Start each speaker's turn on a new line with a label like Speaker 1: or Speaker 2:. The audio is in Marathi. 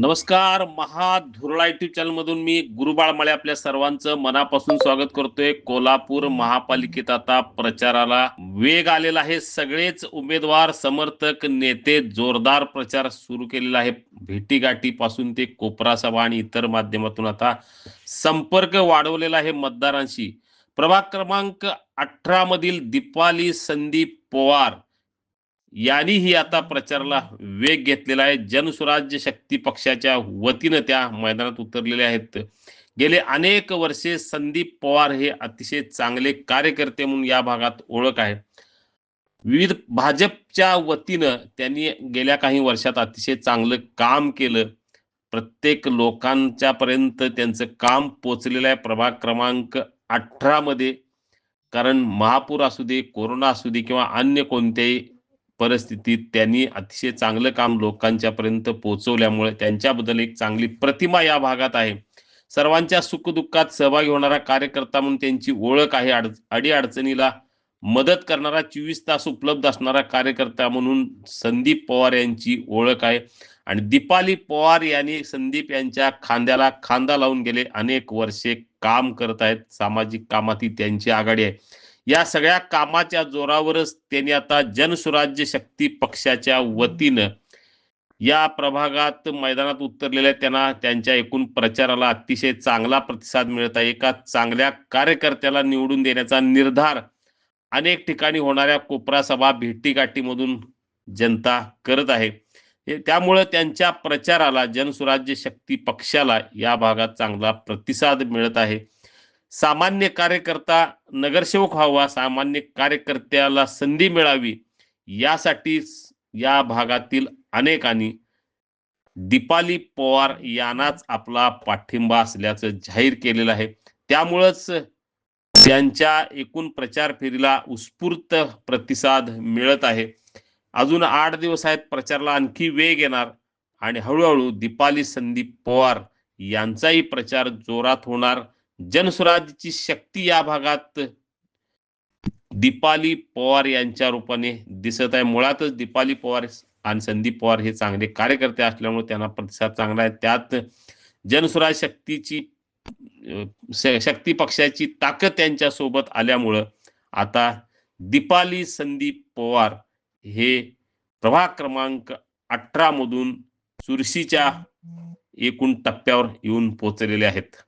Speaker 1: नमस्कार महाधुरळा युट्यूब चॅनल मधून मी गुरुबाळ माळे आपल्या सर्वांचं मनापासून स्वागत करतोय. कोल्हापूर महापालिकेत आता प्रचाराला वेग आलेला आहे. सगळेच उमेदवार समर्थक नेते जोरदार प्रचार सुरू केलेला आहे. भेटीगाठी पासून ते कोपरा सभा आणि इतर माध्यमातून आता संपर्क वाढवलेला आहे मतदारांशी. प्रभाग क्रमांक अठरा मधील दीपाली संदीप पवार यांनीही आता प्रचाराला वेग घेतलेला आहे. जनसुराज्य शक्ती पक्षाच्या वतीनं त्या मैदानात उतरलेले आहेत. गेले अनेक वर्षे संदीप पवार हे अतिशय चांगले कार्यकर्ते म्हणून या भागात ओळख आहे. विविध भाजपच्या वतीनं त्यांनी गेल्या काही वर्षात अतिशय चांगलं काम केलं. प्रत्येक लोकांच्या पर्यंत त्यांचं काम पोचलेलं आहे. प्रभाग क्रमांक अठरा मध्ये. कारण महापूर असू दे कोरोना असू दे किंवा अन्य कोणत्याही परिस्थितीत त्यांनी अतिशय चांगलं काम लोकांच्या पर्यंत पोहोचवल्यामुळे त्यांच्याबद्दल एक चांगली प्रतिमा या भागात आहे. सर्वांच्या सुखदुःखात सहभागी होणारा कार्यकर्ता म्हणून त्यांची ओळख आहे. अड अडी अडचणीला मदत करणारा चोवीस तास उपलब्ध असणारा कार्यकर्ता म्हणून संदीप पवार यांची ओळख आहे. आणि दीपाली पवार यांनी संदीप यांच्या खांद्याला खांदा लावून गेले. अनेक वर्षे काम करत आहेत. सामाजिक कामातही त्यांची आघाडी आहे. या सगळ्या कामाच्या जोरावरच त्यांनी आता जनसुराज्य शक्ती पक्षाच्या वतीनं या प्रभागात मैदानात उतरलेल्या त्यांना त्यांच्या एकूण प्रचाराला अतिशय चांगला प्रतिसाद मिळत आहे. एका चांगल्या कार्यकर्त्याला निवडून देण्याचा निर्धार अनेक ठिकाणी होणाऱ्या कोपरा सभा भेटीगाठीमधून जनता करत आहे. त्यामुळं त्यांच्या प्रचाराला जनसुराज्य शक्ती पक्षाला या भागात चांगला प्रतिसाद मिळत आहे. सामान्य कार्यकर्ता नगरसेवक व्हावा सामान्य कार्यकर्त्याला संधी मिळावी यासाठी या भागातील अनेकांनी दीपाली पवार यांनाच आपला पाठिंबा असल्याचं जाहीर केलेलं आहे. त्यामुळंच त्यांच्या एकूण प्रचार फेरीला उत्स्फूर्त प्रतिसाद मिळत आहे. अजून आठ दिवस आहेत प्रचाराला आणखी वेग येणार आणि हळूहळू दीपाली संदीप पवार यांचाही प्रचार जोरात होणार. जनस्वराज्याची शक्ती या भागात दीपाली पवार यांच्या रूपाने दिसत आहे. मुळातच दीपाली पवार आणि संदीप पवार हे चांगले कार्यकर्ते असल्यामुळे त्यांना प्रतिसाद चांगला आहे. त्यात जनस्वराज शक्तीची शक्ती पक्षाची ताकद त्यांच्यासोबत आल्यामुळं आता दीपाली संदीप पवार हे प्रभाग क्रमांक अठरा मधून चुरशीच्या एकूण टप्प्यावर येऊन पोहोचलेले आहेत.